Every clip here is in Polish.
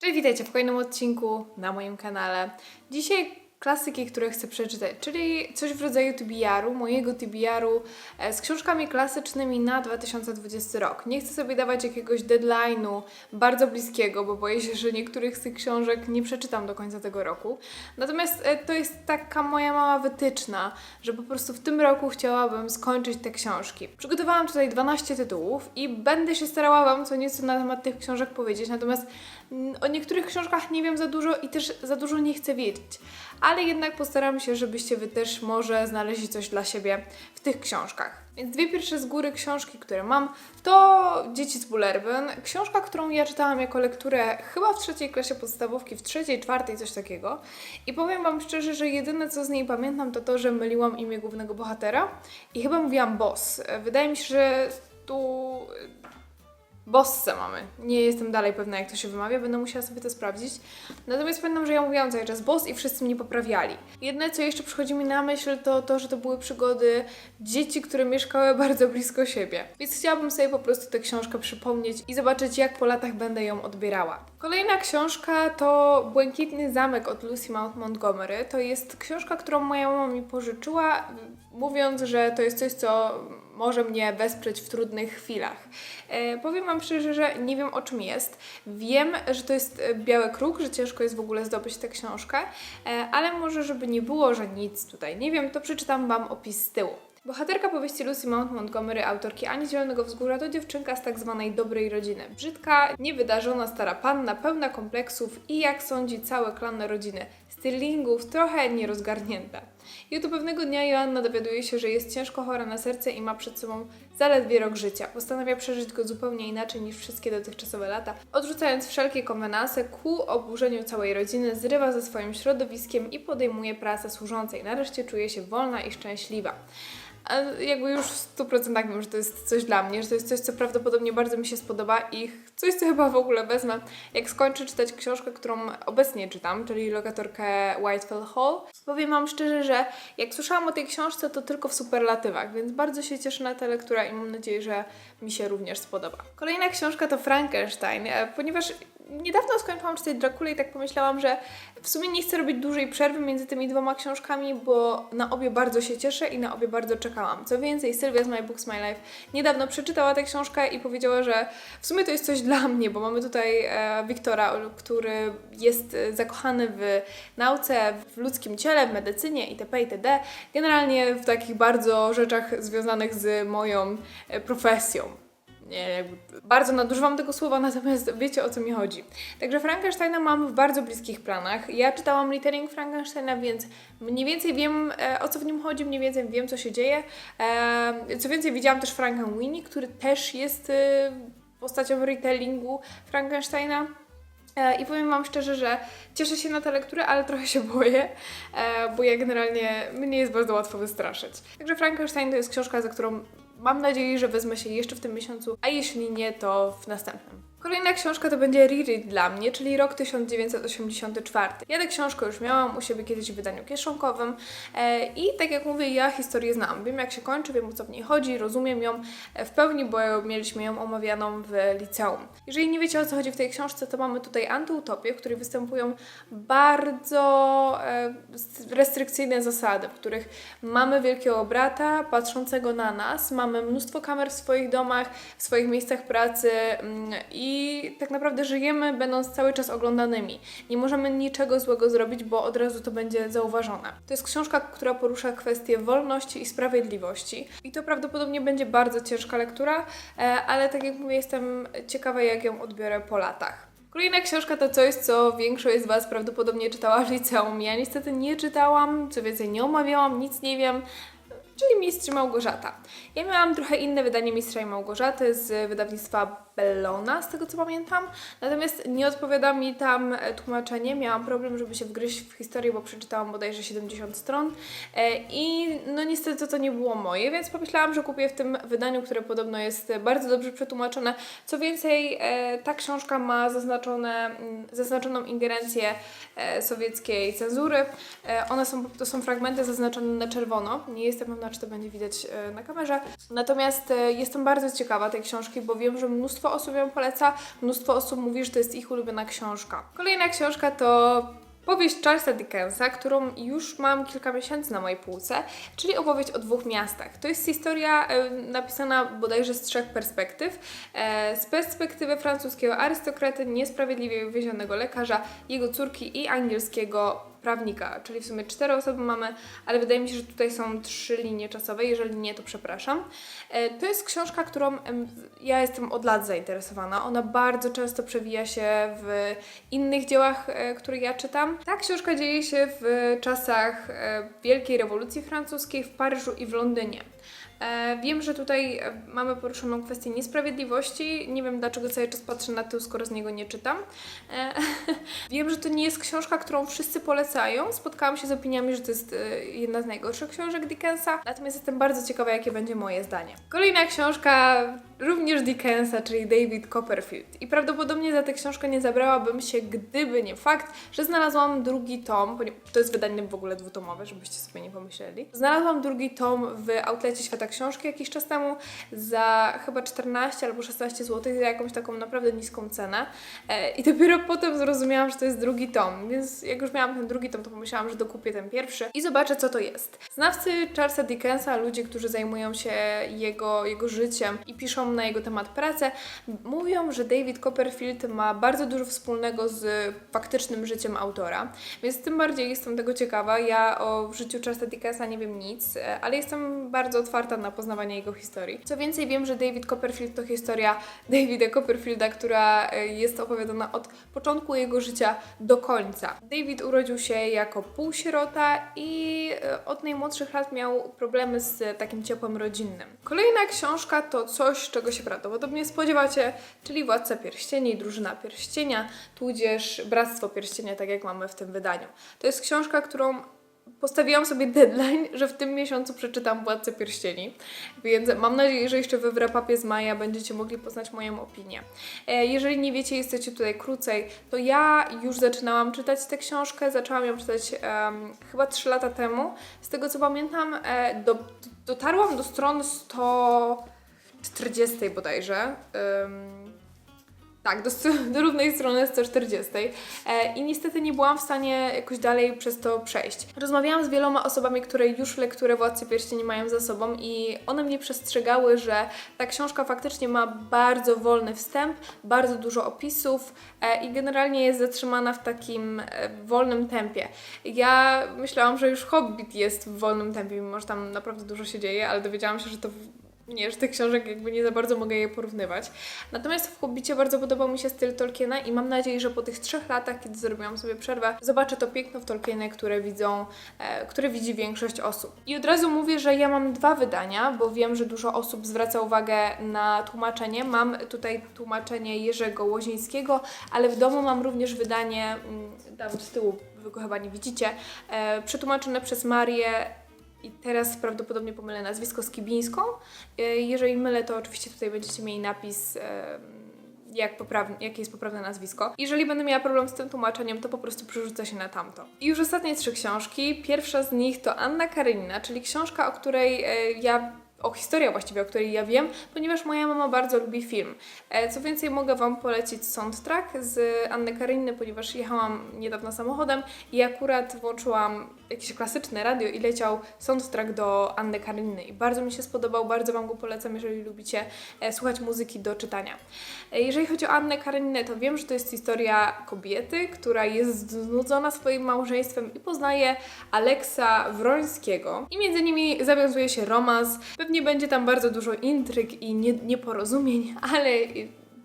Cześć, witajcie w kolejnym odcinku na moim kanale. Dzisiaj klasyki, które chcę przeczytać, czyli coś w rodzaju TBR-u, mojego TBR-u e, z książkami klasycznymi na 2020 rok. Nie chcę sobie dawać jakiegoś deadline'u bardzo bliskiego, bo boję się, że niektórych z tych książek nie przeczytam do końca tego roku. Natomiast e, to jest taka moja mała wytyczna, że po prostu w tym roku chciałabym skończyć te książki. Przygotowałam tutaj 12 tytułów i będę się starała Wam co nieco na temat tych książek powiedzieć, natomiast mm, o niektórych książkach nie wiem za dużo i też za dużo nie chcę wiedzieć. Ale jednak postaram się, żebyście Wy też może znaleźli coś dla siebie w tych książkach. Więc dwie pierwsze z góry książki, które mam, to Dzieci z Bullerbyn. Książka, którą ja czytałam jako lekturę chyba w trzeciej klasie podstawówki, w trzeciej, czwartej, coś takiego. I powiem Wam szczerze, że jedyne co z niej pamiętam to to, że myliłam imię głównego bohatera i chyba mówiłam boss. Wydaje mi się, że tu Bosse mamy. Nie jestem dalej pewna, jak to się wymawia, będę musiała sobie to sprawdzić. Natomiast pamiętam, że ja mówiłam cały czas boss i wszyscy mnie poprawiali. Jedne, co jeszcze przychodzi mi na myśl, to to, że to były przygody dzieci, które mieszkały bardzo blisko siebie. Więc chciałabym sobie po prostu tę książkę przypomnieć i zobaczyć, jak po latach będę ją odbierała. Kolejna książka to Błękitny Zamek od Lucy Mount Montgomery. To jest książka, którą moja mama mi pożyczyła, mówiąc, że to jest coś, co może mnie wesprzeć w trudnych chwilach. E, powiem Wam szczerze, że nie wiem o czym jest. Wiem, że to jest e, Biały Kruk, że ciężko jest w ogóle zdobyć tę książkę, e, ale może żeby nie było, że nic tutaj nie wiem, to przeczytam Wam opis z tyłu. Bohaterka powieści Lucy Mount Montgomery, autorki Ani Zielonego Wzgórza, to dziewczynka z tak zwanej dobrej rodziny. Brzydka, niewydarzona stara panna, pełna kompleksów i jak sądzi cały klan rodziny. Stylingów trochę nierozgarnięta. I oto pewnego dnia Joanna dowiaduje się, że jest ciężko chora na serce i ma przed sobą zaledwie rok życia. Postanawia przeżyć go zupełnie inaczej niż wszystkie dotychczasowe lata. Odrzucając wszelkie konwenanse, ku oburzeniu całej rodziny, zrywa ze swoim środowiskiem i podejmuje pracę służącej. Nareszcie czuje się wolna i szczęśliwa. Jakby już w 100% wiem, że to jest coś dla mnie, że to jest coś, co prawdopodobnie bardzo mi się spodoba i coś, co chyba w ogóle wezmę, jak skończę czytać książkę, którą obecnie czytam, czyli lokatorkę Whitefell Hall. Powiem Wam szczerze, że jak słyszałam o tej książce, to tylko w superlatywach, więc bardzo się cieszę na tę lekturę i mam nadzieję, że mi się również spodoba. Kolejna książka to Frankenstein, e, ponieważ niedawno skończyłam czytać Drakulę i tak pomyślałam, że w sumie nie chcę robić dużej przerwy między tymi dwoma książkami, bo na obie bardzo się cieszę i na obie bardzo czekałam. Co więcej, Sylwia z My Books My Life niedawno przeczytała tę książkę i powiedziała, że w sumie to jest coś dla mnie, bo mamy tutaj e, Wiktora, który jest e, zakochany w nauce, w ludzkim ciele, w medycynie itp. itd. Generalnie w takich bardzo rzeczach związanych z moją e, profesją bardzo nadużywam tego słowa, natomiast wiecie o co mi chodzi. Także Frankensteina mam w bardzo bliskich planach. Ja czytałam Retelling Frankensteina, więc mniej więcej wiem e, o co w nim chodzi, mniej więcej wiem co się dzieje. E, co więcej, widziałam też Frankenweenie, który też jest e, postacią retellingu Frankensteina. I powiem Wam szczerze, że cieszę się na tę lekturę, ale trochę się boję, bo ja generalnie mnie jest bardzo łatwo wystraszyć. Także Frankenstein to jest książka, za którą mam nadzieję, że wezmę się jeszcze w tym miesiącu, a jeśli nie, to w następnym. Kolejna książka to będzie reread dla mnie, czyli rok 1984. Ja tę książkę już miałam u siebie kiedyś w wydaniu kieszonkowym e, i tak jak mówię, ja historię znam. Wiem jak się kończy, wiem o co w niej chodzi, rozumiem ją e, w pełni, bo mieliśmy ją omawianą w liceum. Jeżeli nie wiecie o co chodzi w tej książce, to mamy tutaj antyutopię, w której występują bardzo e, restrykcyjne zasady, w których mamy wielkiego brata patrzącego na nas, mamy mnóstwo kamer w swoich domach, w swoich miejscach pracy mm, i tak naprawdę żyjemy będąc cały czas oglądanymi. Nie możemy niczego złego zrobić, bo od razu to będzie zauważone. To jest książka, która porusza kwestie wolności i sprawiedliwości i to prawdopodobnie będzie bardzo ciężka lektura, e, ale tak jak mówię, jestem ciekawa jak ją odbiorę po latach. Kolejna książka to coś, co większość z Was prawdopodobnie czytała w liceum. Ja niestety nie czytałam, co więcej nie omawiałam, nic nie wiem, czyli Mistrz Małgorzata. Ja miałam trochę inne wydanie Mistrza i Małgorzaty z wydawnictwa Bellona, z tego co pamiętam, natomiast nie odpowiada mi tam tłumaczenie. Miałam problem, żeby się wgryźć w historię, bo przeczytałam bodajże 70 stron e, i no niestety to nie było moje, więc pomyślałam, że kupię w tym wydaniu, które podobno jest bardzo dobrze przetłumaczone. Co więcej, e, ta książka ma zaznaczone, mm, zaznaczoną ingerencję e, sowieckiej cenzury. One są, to są fragmenty zaznaczone na czerwono. Nie jestem pewna, czy to będzie widać na kamerze. Natomiast jestem bardzo ciekawa tej książki, bo wiem, że mnóstwo Mnóstwo osób ją poleca, mnóstwo osób mówi, że to jest ich ulubiona książka. Kolejna książka to Powieść Charlesa Dickensa, którą już mam kilka miesięcy na mojej półce, czyli opowieść o dwóch miastach. To jest historia e, napisana bodajże z trzech perspektyw. E, z perspektywy francuskiego arystokraty, niesprawiedliwie uwięzionego lekarza, jego córki i angielskiego prawnika, czyli w sumie cztery osoby mamy, ale wydaje mi się, że tutaj są trzy linie czasowe, jeżeli nie, to przepraszam. E, To jest książka, którą ja jestem od lat zainteresowana. Ona bardzo często przewija się w innych dziełach, e, które ja czytam. Ta książka dzieje się w czasach e, Wielkiej Rewolucji Francuskiej w Paryżu i w Londynie. E, Wiem, że tutaj e, mamy poruszoną kwestię niesprawiedliwości. Nie wiem, dlaczego cały czas patrzę na tył, skoro z niego nie czytam. E, Wiem, że to nie jest książka, którą wszyscy polecają. Spotkałam się z opiniami, że to jest jedna z najgorszych książek Dickensa. Natomiast jestem bardzo ciekawa, jakie będzie moje zdanie. Kolejna książka również Dickensa, czyli David Copperfield. I prawdopodobnie za tę książkę nie zabrałabym się, gdyby nie fakt, że znalazłam drugi tom. To jest wydanie w ogóle dwutomowe, żebyście sobie nie pomyśleli. Znalazłam drugi tom w outlecie Świata Książki jakiś czas temu za chyba 14 albo 16 zł za jakąś taką naprawdę niską cenę. E, I dopiero potem zrozumiałam, że to jest drugi tom, więc jak już miałam ten drugi tom, to pomyślałam, że dokupię ten pierwszy i zobaczę, co to jest. Znawcy Charlesa Dickensa, ludzie, którzy zajmują się jego, jego życiem i piszą na jego temat pracę, mówią, że David Copperfield ma bardzo dużo wspólnego z faktycznym życiem autora, więc tym bardziej jestem tego ciekawa. Ja o życiu Charlesa Dickensa nie wiem nic, ale jestem bardzo otwarta na poznawanie jego historii. Co więcej, wiem, że David Copperfield to historia Davida Copperfielda, która e, jest opowiadana od początku jego życia do końca. David urodził się jako półsierota i e, od najmłodszych lat miał problemy z takim ciepłem rodzinnym. Kolejna książka to coś, czego się prawdopodobnie spodziewacie, czyli Władca Pierścieni, Drużyna Pierścienia, tudzież Bractwo Pierścienia, tak jak mamy w tym wydaniu. To jest książka, którą Postawiłam sobie deadline, że w tym miesiącu przeczytam Władcę Pierścieni, więc mam nadzieję, że jeszcze we wrapapie z maja będziecie mogli poznać moją opinię. E, Jeżeli nie wiecie, jesteście tutaj krócej, to ja już zaczynałam czytać tę książkę, zaczęłam ją czytać em, chyba 3 lata temu. Z tego co pamiętam, e, do, dotarłam do strony 140 bodajże. Em, tak, do, do równej strony 140. E, I niestety nie byłam w stanie jakoś dalej przez to przejść. Rozmawiałam z wieloma osobami, które już lekturę Władcy Pierścieni mają za sobą i one mnie przestrzegały, że ta książka faktycznie ma bardzo wolny wstęp, bardzo dużo opisów e, i generalnie jest zatrzymana w takim e, wolnym tempie. Ja myślałam, że już Hobbit jest w wolnym tempie, mimo że tam naprawdę dużo się dzieje, ale dowiedziałam się, że to nie, że tych książek jakby nie za bardzo mogę je porównywać. Natomiast w Hobbicie bardzo podobał mi się styl Tolkiena i mam nadzieję, że po tych trzech latach, kiedy zrobiłam sobie przerwę, zobaczę to piękno w Tolkienie, które widzą, e, które widzi większość osób. I od razu mówię, że ja mam dwa wydania, bo wiem, że dużo osób zwraca uwagę na tłumaczenie. Mam tutaj tłumaczenie Jerzego Łozińskiego, ale w domu mam również wydanie, mm, tam z tyłu, wy chyba nie widzicie, e, przetłumaczone przez Marię i teraz prawdopodobnie pomylę nazwisko Skibińską. E, Jeżeli mylę, to oczywiście tutaj będziecie mieli napis, jak poprawne, jakie jest poprawne nazwisko. Jeżeli będę miała problem z tym tłumaczeniem, to po prostu przerzucę się na tamto. I już ostatnie trzy książki. Pierwsza z nich to Anna Karenina, czyli książka, o której e, ja o historia właściwie, o której ja wiem, ponieważ moja mama bardzo lubi film. E, Co więcej, mogę Wam polecić soundtrack z Anny Kareniny, ponieważ jechałam niedawno samochodem i akurat włączyłam jakieś klasyczne radio i leciał soundtrack do Anny Kareniny i bardzo mi się spodobał, bardzo Wam go polecam, jeżeli lubicie e, słuchać muzyki do czytania. E, Jeżeli chodzi o Annę Kareninę, to wiem, że to jest historia kobiety, która jest znudzona swoim małżeństwem i poznaje Aleksa Wrońskiego i między nimi zawiązuje się romans. Będzie tam bardzo dużo intryg i nie, nieporozumień, ale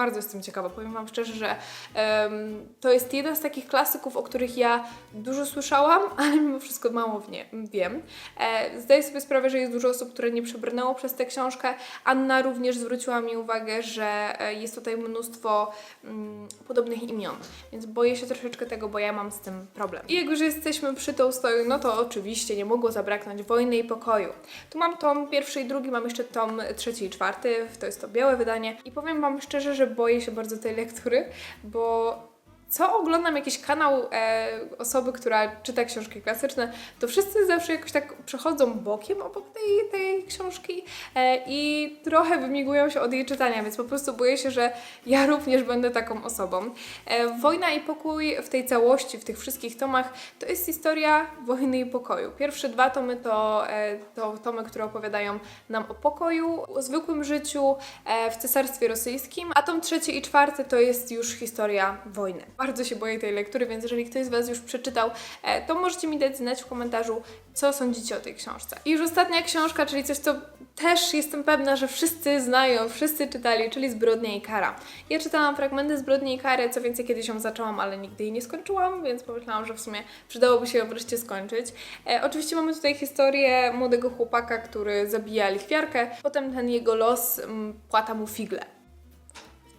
bardzo jestem ciekawa. Powiem Wam szczerze, że em, to jest jeden z takich klasyków, o których ja dużo słyszałam, ale mimo wszystko mało w nie, wiem. E, zdaję sobie sprawę, że jest dużo osób, które nie przebrnęło przez tę książkę. Anna również zwróciła mi uwagę, że e, jest tutaj mnóstwo mm, podobnych imion, więc boję się troszeczkę tego, bo ja mam z tym problem. I jak już jesteśmy przy Tolstoju, no to oczywiście nie mogło zabraknąć Wojny i Pokoju. Tu mam tom pierwszy i drugi, mam jeszcze tom trzeci i czwarty, to jest to białe wydanie i powiem Wam szczerze, że boję się bardzo tej lektury, bo co oglądam jakiś kanał e, osoby, która czyta książki klasyczne, to wszyscy zawsze jakoś tak przechodzą bokiem obok tej, tej książki e, i trochę wymigują się od jej czytania, więc po prostu boję się, że ja również będę taką osobą. E, Wojna i pokój w tej całości, w tych wszystkich tomach, to jest historia wojny i pokoju. Pierwsze dwa tomy to, e, to tomy, które opowiadają nam o pokoju, o zwykłym życiu e, w Cesarstwie Rosyjskim, a tom trzeci i czwarty to jest już historia wojny. Bardzo się boję tej lektury, więc jeżeli ktoś z Was już przeczytał, e, to możecie mi dać znać w komentarzu, co sądzicie o tej książce. I już ostatnia książka, czyli coś, co też jestem pewna, że wszyscy znają, wszyscy czytali, czyli Zbrodnia i Kara. Ja czytałam fragmenty Zbrodni i Kary, co więcej kiedyś ją zaczęłam, ale nigdy jej nie skończyłam, więc pomyślałam, że w sumie przydałoby się ją wreszcie skończyć. E, oczywiście mamy tutaj historię młodego chłopaka, który zabija lichwiarkę, potem ten jego los mm, płata mu figle.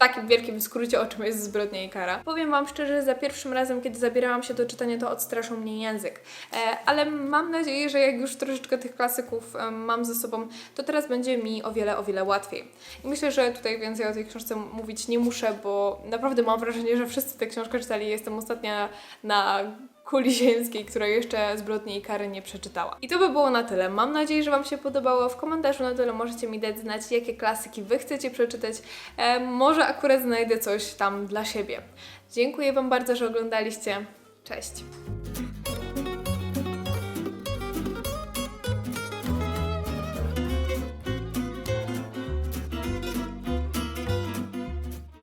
Takim wielkim skrócie, o czym jest zbrodnia i kara. Powiem Wam szczerze, za pierwszym razem, kiedy zabierałam się do czytania, to odstraszył mnie język. E, ale mam nadzieję, że jak już troszeczkę tych klasyków em, mam ze sobą, to teraz będzie mi o wiele, o wiele łatwiej. I myślę, że tutaj więcej o tej książce mówić nie muszę, bo naprawdę mam wrażenie, że wszyscy tę książkę czytali. Jestem ostatnia na kuli ziemskiej, która jeszcze zbrodni i kary nie przeczytała. I to by było na tyle. Mam nadzieję, że Wam się podobało. W komentarzu na tyle możecie mi dać znać, jakie klasyki Wy chcecie przeczytać. E, może akurat znajdę coś tam dla siebie. Dziękuję Wam bardzo, że oglądaliście. Cześć!